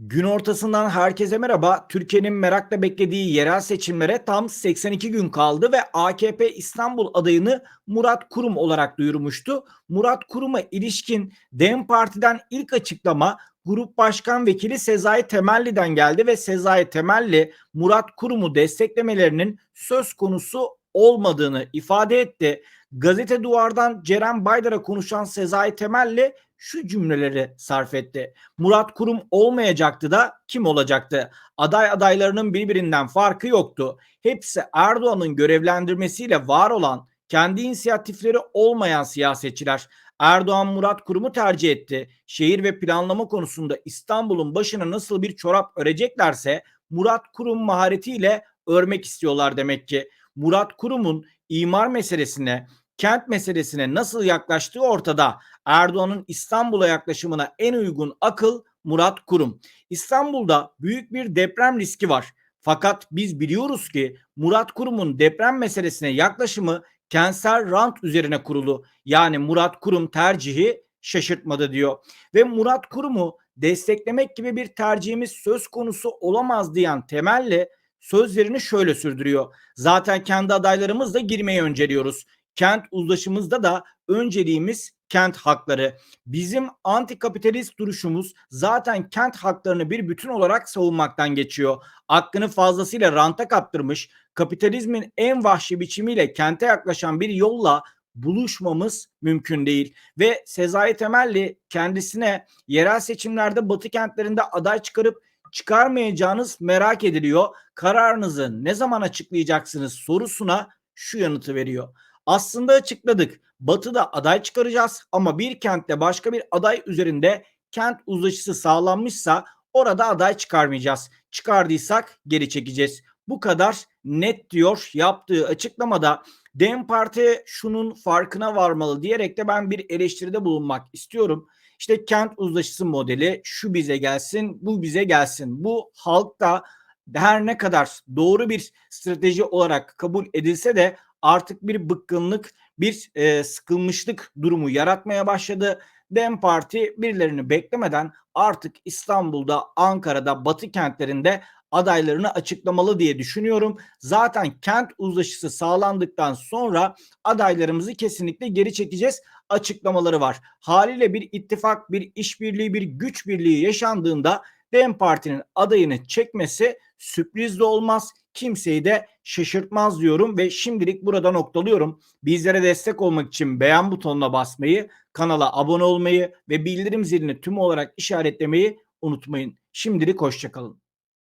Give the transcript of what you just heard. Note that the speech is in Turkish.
Gün ortasından herkese merhaba. Türkiye'nin merakla beklediği yerel seçimlere tam 82 gün kaldı ve AKP İstanbul adayını Murat Kurum olarak duyurmuştu. Murat Kurum'a ilişkin DEM Parti'den ilk açıklama Grup Başkan Vekili Sezai Temelli'den geldi ve Sezai Temelli Murat Kurum'u desteklemelerinin söz konusu olmadığını ifade etti. Gazete Duvar'dan Ceren Baydar'a konuşan Sezai Temelli şu cümleleri sarf etti. Murat Kurum olmayacaktı da kim olacaktı? Aday adaylarının birbirinden farkı yoktu. Hepsi Erdoğan'ın görevlendirmesiyle var olan kendi inisiyatifleri olmayan siyasetçiler. Erdoğan Murat Kurum'u tercih etti. Şehir ve planlama konusunda İstanbul'un başına nasıl bir çorap öreceklerse Murat Kurum maharetiyle örmek istiyorlar demek ki. Murat Kurum'un imar meselesine, kent meselesine nasıl yaklaştığı ortada. Erdoğan'ın İstanbul'a yaklaşımına en uygun akıl Murat Kurum. İstanbul'da büyük bir deprem riski var. Fakat biz biliyoruz ki Murat Kurum'un deprem meselesine yaklaşımı kentsel rant üzerine kurulu. Yani Murat Kurum tercihi şaşırtmadı diyor. Ve Murat Kurum'u desteklemek gibi bir tercihimiz söz konusu olamaz diyen Temelli sözlerini şöyle sürdürüyor. Zaten kendi adaylarımızla girmeyi önceliyoruz. Kent uzlaşımızda da önceliğimiz kent hakları. Bizim antikapitalist duruşumuz zaten kent haklarını bir bütün olarak savunmaktan geçiyor. Hakkını fazlasıyla ranta kaptırmış, kapitalizmin en vahşi biçimiyle kente yaklaşan bir yolla buluşmamız mümkün değil. Ve Sezai Temelli kendisine yerel seçimlerde batı kentlerinde aday çıkarıp çıkarmayacağınız merak ediliyor. Kararınızı ne zaman açıklayacaksınız sorusuna şu yanıtı veriyor. Aslında açıkladık. Batı'da aday çıkaracağız ama bir kentte başka bir aday üzerinde kent uzlaşısı sağlanmışsa orada aday çıkarmayacağız. Çıkardıysak geri çekeceğiz. Bu kadar net diyor yaptığı açıklamada Dem Parti şunun farkına varmalı diyerek de ben bir eleştiride bulunmak istiyorum. İşte kent uzlaşısı modeli şu bize gelsin, bu bize gelsin. Bu halkta her ne kadar doğru bir strateji olarak kabul edilse de artık bir bıkkınlık, bir e, sıkılmışlık durumu yaratmaya başladı. Dem Parti birilerini beklemeden artık İstanbul'da, Ankara'da, Batı kentlerinde adaylarını açıklamalı diye düşünüyorum. Zaten kent uzlaşısı sağlandıktan sonra adaylarımızı kesinlikle geri çekeceğiz açıklamaları var. Haliyle bir ittifak, bir işbirliği, bir güç birliği yaşandığında DEM Parti'nin adayını çekmesi sürpriz de olmaz. Kimseyi de şaşırtmaz diyorum ve şimdilik burada noktalıyorum. Bizlere destek olmak için beğen butonuna basmayı, kanala abone olmayı ve bildirim zilini tüm olarak işaretlemeyi unutmayın. Şimdilik hoşçakalın.